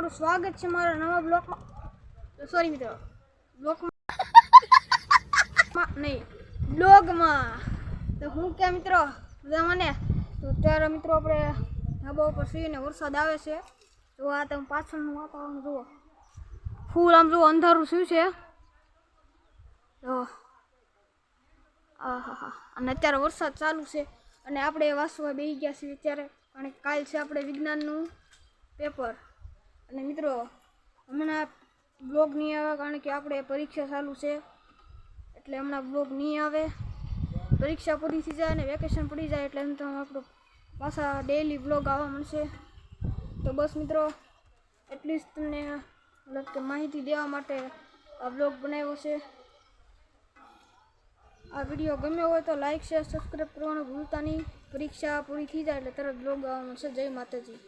તમારું સ્વાગત છે મારા નવા બ્લોકમાં. સોરી મિત્રો. બ્લોકમાં નહીં, બ્લોગમાં. તો હું કે મિત્રો મને તો ત્યારે મિત્રો આપણે ધાબા ઉપર સુઈને વરસાદ આવે છે. તો આ તમે પાછળનું વાતાવરણ જુઓ. ફૂલ આમ જુઓ, અંધારું શું છે. તો. અને અત્યારે વરસાદ ચાલુ છે. અને આપણે વાસવા બેસી ગયા છીએ અત્યારે. કારણ કાલ છે આપણે વિજ્ઞાનનું પેપર. અને મિત્રો, હમણાં બ્લોગ નહીં આવે કારણ કે આપણે પરીક્ષા ચાલુ છે. એટલે હમણાં બ્લોગ નહીં આવે. પરીક્ષા પૂરી થઈ જાય અને વેકેશન પડી જાય એટલે એમ તો આપણો પાછા ડેઈલી બ્લોગ આવવા મળશે. તો બસ મિત્રો એટલીસ્ટ તમને, મતલબ કે માહિતી દેવા માટે આ બ્લોગ બનાવ્યો છે. આ વીડિયો ગમ્યો હોય તો લાઇક શેર સબસ્ક્રાઈબ કરવાનું ભૂલતા નહીં. પરીક્ષા પૂરી થઈ જાય એટલે તરત બ્લોગ આવવા મળશે. જય માતાજી.